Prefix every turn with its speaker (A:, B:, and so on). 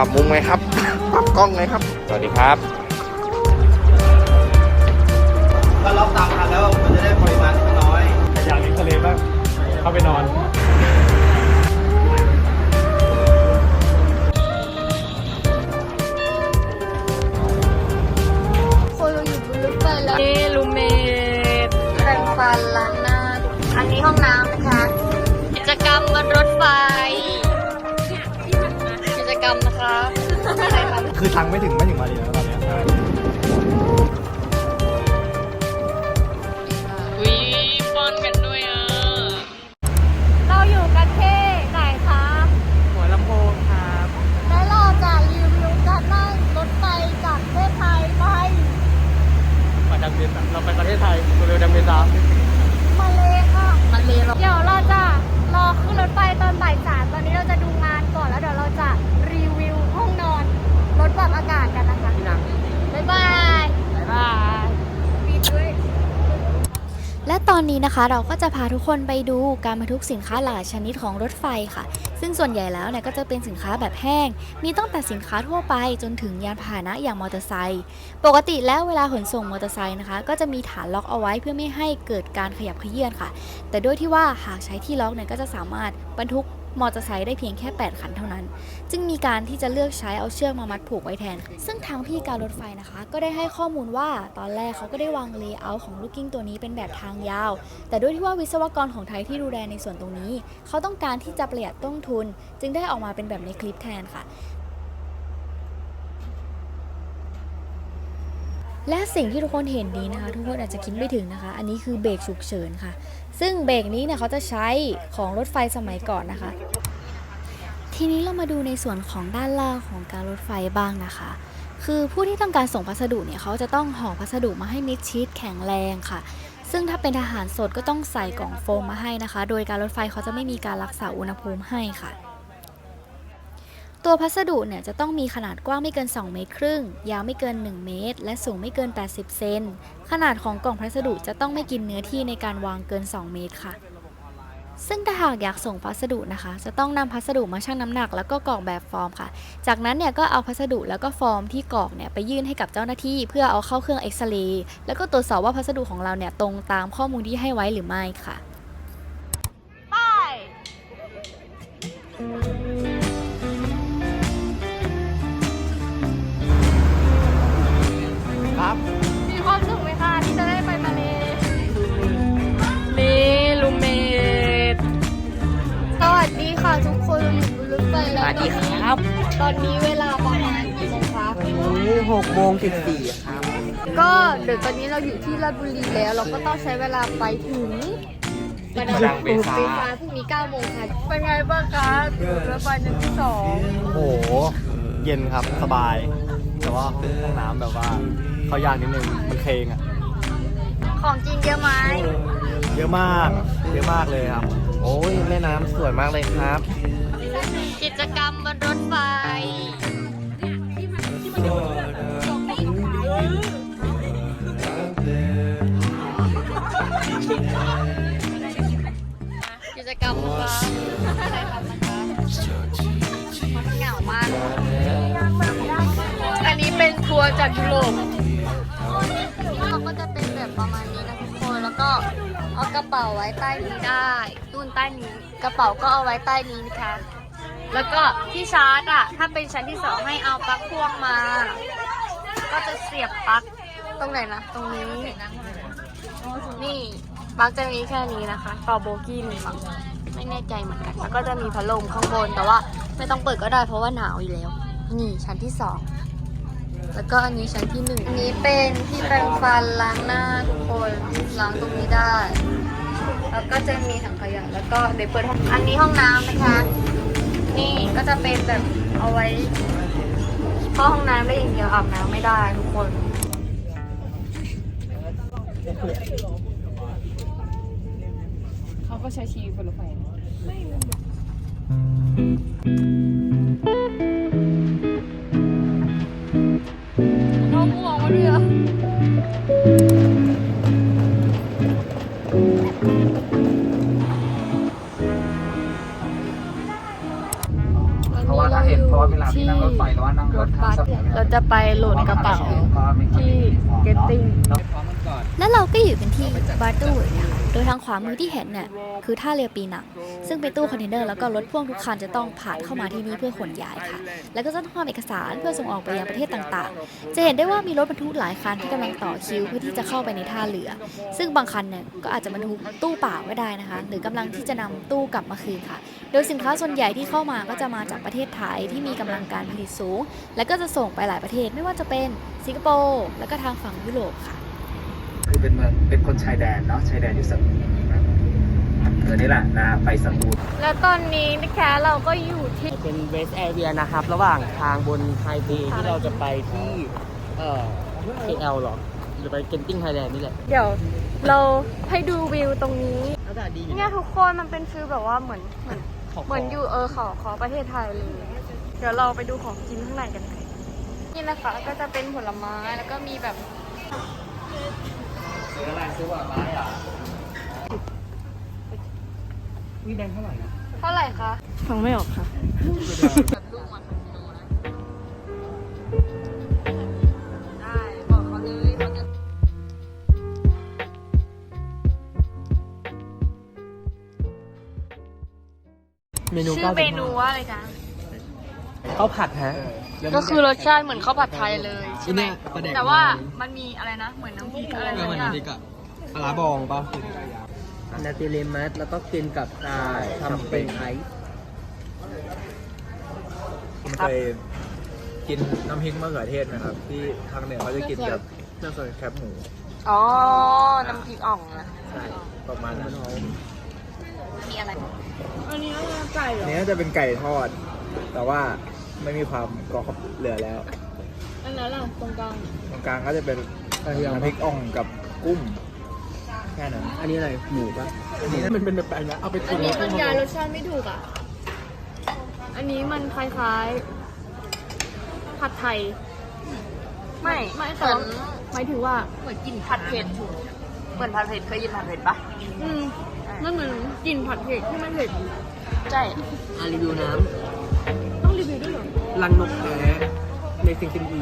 A: รับมุมไงครับ ปรับกล้องไงครับ สวัสดีครับ
B: ถ้าล็อกตามทันแล้วมันจะได้ปริมาณที่น้อย
C: อยากเล่นทะเลบ้างเข้าไปนอน
D: คนเราอยู่บนรถไฟแล้วนี่ลูเมดแปรงฟันล้างหน้า อันนี้ห้องน้ำนะคะ กิจกรรมบนรถไฟ คะคื
C: อทางไม่ถึงไม่ถึงมาเลยแล้วตอนเนี้ย
D: วิฟอนกันด้วยอะเราอยู่กันที่ไหนคะ
C: หัวลำโพงครับ
D: และเราจะรีวิวการนั่งรถไฟจากประเทศไทยไป
C: มาดังเบนเราไปประเทศไทยเร็วดังเบนซา
D: มาเลยค่ะมาเลยเดี๋ยวเราจะรอขึ้นรถไฟตอนบ่ายสามตอนนี้เราจะดูงาน ปรับอากาศกันนะคะพี่นังบ๊ายบาย บ๊ายบายปิดด้วย
E: และตอนนี้นะคะเราก็จะพาทุกคนไปดูการบรรทุกสินค้าหลายชนิดของรถไฟค่ะ ซึ่งส่วนใหญ่แล้วเนี่ยก็จะเป็นสินค้าแบบแห้ง มีตั้งแต่สินค้าทั่วไปจนถึงยานพาหนะอย่างมอเตอร์ไซค์ปกติแล้วเวลาขนส่งมอเตอร์ไซค์นะคะ ก็จะมีฐานล็อกเอาไว้เพื่อไม่ให้เกิดการขยับเขยื่อนค่ะ แต่ด้วยที่ว่าหากใช้ที่ล็อกเนี่ยก็จะสามารถบรรทุก มอเตอร์ไซค์ได้เพียงแค่ 8 คันเท่านั้น จึงมีการที่จะเลือกใช้เอาเชือกมามัดผูกไว้แทน ซึ่งทางพี่การรถไฟนะคะ ก็ได้ให้ข้อมูลว่าตอนแรกเขาก็ได้วางเลเยอร์ของลูกกิ้งตัวนี้เป็นแบบทางยาว แต่ด้วยที่ว่าวิศวกรของไทยที่ดูแลในส่วนตรงนี้ เขาต้องการที่จะประหยัดต้นทุน จึงได้ออกมาเป็นแบบในคลิปแทนค่ะและสิ่งที่ทุกคนเห็นนี้นะคะ ทุกคนอาจจะคิดไม่ถึงนะคะ อันนี้คือเบรกฉุกเฉินค่ะ ซึ่งเบรกนี้เนี่ยเขาจะใช้ของรถไฟสมัยก่อนนะคะ ทีนี้เรามาดูในส่วนของด้านล่างของการรถไฟบ้างนะคะ คือผู้ที่ต้องการส่งพัสดุเนี่ยเขาจะต้องห่อพัสดุมาให้มิดชิดแข็งแรงค่ะ ซึ่งถ้าเป็นทหารสดก็ต้องใส่กล่องโฟมมาให้นะคะ โดยการรถไฟเขาจะไม่มีการรักษาอุณหภูมิให้ค่ะ ตัวพัสดุเนี่ยจะต้องมีขนาดกว้างไม่เกิน 2 เมตรครึ่ง ยาวไม่เกิน 1 เมตร และสูงไม่เกิน 80 เซน ขนาดของกล่องพัสดุจะต้องไม่กินเนื้อที่ในการวางเกิน 2 เมตรค่ะ ซึ่งถ้าหากอยากส่งพัสดุนะคะ จะต้องนำพัสดุมาชั่งน้ำหนัก แล้วก็กรอกแบบฟอร์มค่ะ จากนั้นเนี่ยก็เอาพัสดุแล้วก็ฟอร์มที่กรอกเนี่ยไปยื่นให้กับเจ้าหน้าที่ เพื่อเอาเข้าเครื่องเอ็กซเรย์แล้วก็ตรวจสอบว่าพัสดุของเราเนี่ยตรงตามข้อมูลที่ให้ไว้หรือไม่ค่ะ
D: ตอนนี้เวลาประมาณกี่โมงคะ
B: นี่หกโมงสิบสี่ครับ
D: ก็เดี๋ยวตอนนี้เราอยู่ที่ราชบุรีแล้ว เราก็ต้องใช้เวลาไปถึง
A: ประดังเบซา
D: พรุ่งนี้9โมงค่ะ เป็นไงบ้างคะรถไฟหนึ่งที่สอง
C: โอ้โห เย็นครับ สบาย แต่ว่าห้องน้ำแบบว่าเขายากนิดนึง มันเคงอะ
D: ของจริงเยอะไหม
C: เยอะมาก เยอะมากเลยครับ
A: โอ้ยแม่น้ำสวยมากเลยครับ
D: กิจกรรมบนรถไฟ กิจกรรมนะคะอะไรทำนะคะมันเหงามาก อันนี้เป็นทัวร์จากยุโรปเราก็จะเป็นแบบประมาณนี้นะทุกคน แล้วก็เอากระเป๋าไว้ใต้นี้ได้นู่นใต้นี้ กระเป๋าก็เอาไว้ใต้นี้นะคะ แล้วก็ที่ชาร์จอะ ถ้าเป็นชั้นที่สองให้เอาปลั๊กพ่วงมา ก็จะเสียบปลั๊กตรงไหนนะ ตรงนี้ นี่ปลั๊กจะมีแค่นี้นะคะต่อโบกี้หนึ่งมั้งไม่แน่ใจเหมือนกัน แล้วก็จะมีพัดลมข้างบน แต่ว่าไม่ต้องเปิดก็ได้เพราะว่าหนาวอยู่แล้ว นี่ชั้นที่สองแล้วก็อันนี้ชั้นที่หนึ่งอันนี้เป็นที่แปรงฟันล้างหน้าทุกคนล้างตรงนี้ได้ แล้วก็จะมีถังขยะแล้วก็เดี๋ยวเปิดห้องอันนี้ห้องน้ำนะคะ นี่ก็จะเป็นแบบเอาไว้เข้าห้องน้ำได้อย่างเดียวอาบน้ำไม่ได้ทุกคน
F: เขาก็ใช้ชีวิตบนรถไฟนะ
B: เรา
D: จะไปโหลดกระเป๋าที่ Getting
E: แล้วเราก็อยู่กันที่บาร์ตู้นะคะโดยทางขวามือที่เห็นเนี่ยคือท่าเรือปีหนังซึ่งเป็นตู้คอนเทนเนอร์แล้วก็รถพ่วงทุกคันจะต้องผ่านเข้ามาที่นี่เพื่อขนย้ายค่ะ แล้วก็จะต้องทำเอกสารเพื่อส่งออกไปยังประเทศต่างๆ จะเห็นได้ว่ามีรถบรรทุกหลายคันที่กำลังต่อคิวเพื่อที่จะเข้าไปในท่าเรือ ซึ่งบางคันเนี่ยก็อาจจะบรรทุกตู้เปล่าก็ได้นะคะ หรือกำลังที่จะนำตู้กลับมาคืนค่ะ โดยสินค้าส่วนใหญ่ที่เข้ามาก็จะมาจากประเทศไทยที่มีกำลังการผลิตสูง และก็จะส่งไปหลายประเทศไม่ว่าจะเป็นสิงคโปร์แล้วก็ทางฝั่งยุโรปค่ะ
G: คือเป็นเมืองเป็นคนชายแดนเนาะชายแดนอยู่สตูลนะเออนี่แหละนะไปสตูล
D: แล้วตอนนี้นะคะเราก็อยู่ที่
A: เป็นเวสแอเรียนะครับ ระหว่างทางบนไฮเวย์ที่เราจะไปที่เอ่อ KL หรอ หรือไปเกนติ้งไทยแลนด์นี่แหละ
D: เดี๋ยวเราให้ดูวิวตรงนี้
A: อากาศดีอยู่
D: เนี่ยทุกคนมันเป็นฟิลแบบว่าเหมือนเหมือนเหมือนอยู่เออเขาขอประเทศไทยเลย เดี๋ยวเราไปดูของกินข้างในกันค่ะนี่นะคะก็จะเป็นผลไม้แล้วก็มีแบบ
A: ซื้ออะไรซื้อผลไม้เหรอวิแดงเท่าไหร่นะ
D: เท่าไหร่คะ
F: ฟังไม่ออกค่ะ
D: แบบลูกมันได้บอกเขาเลยเขาจะ
A: เมนู
D: ชื่อเมนูว่าอะไรคะ
A: ข้าวผัดฮะ
D: ก็คือรสชาติเหมือนข้าวผัดไทยเลยใช่ไหม
A: เนี่ยประเด็น
D: แต่ว่ามันมีอะไรนะ เหมือนน้ำพริกอะไร
A: เออ
D: สัก
A: มัน
D: อย่าง
A: นี่ก็ปลาบองป่ะนาติเลมัสแล้วก็กินกับอ่าทำเป็นไอซ์
C: ผมเคยกินน้ำพริกมะเขือเทศนะครับ ที่ทางเหนือเขาจะกินกับเครื่องแคบหมู
D: อ๋อ น้ำพริกอ่องนะ
C: ใช่ ประมาณนั้น
D: มีอะไร
F: อันนี้อะไรไก่เหร
C: อั
F: อน
C: นี้น่าจะเป็นไก่ทอด แต่ว่าไม่มีความกรอบเหลือแล้ว
F: อันนั้นล่ะตรงกลาง
C: ตรงกลางก็จะเป็นน้ำพริกอ่องกับกุ้งแค่นั้น
A: อันนี้อะไรหมูป่ะอันนี้มันเป็นแบบแปลงนะเอาไป
F: อั
A: ตุ๋
F: น
A: น
F: นี้
A: แล้ว
F: บรรยายรสชาติไม่ถูกอะ อันนี้มันคล้ายๆ ผัดไทย
D: ไม่
F: ไม่
D: เห
F: แต่
D: มือน
F: ว่าหมายถึงว่า
D: เหมือนกินผัดเผ็ดเหมือนผัดเผ็ดเคยกินผัดเผ็ดปะ
F: อืมมันเหมือนกลิ่นผัดเผ็ดที่ไม่เผ็ด
D: ใช่
A: อะรีวิวน้
F: ต้อง รั
A: งนกแท้ในสิ่งที่ดี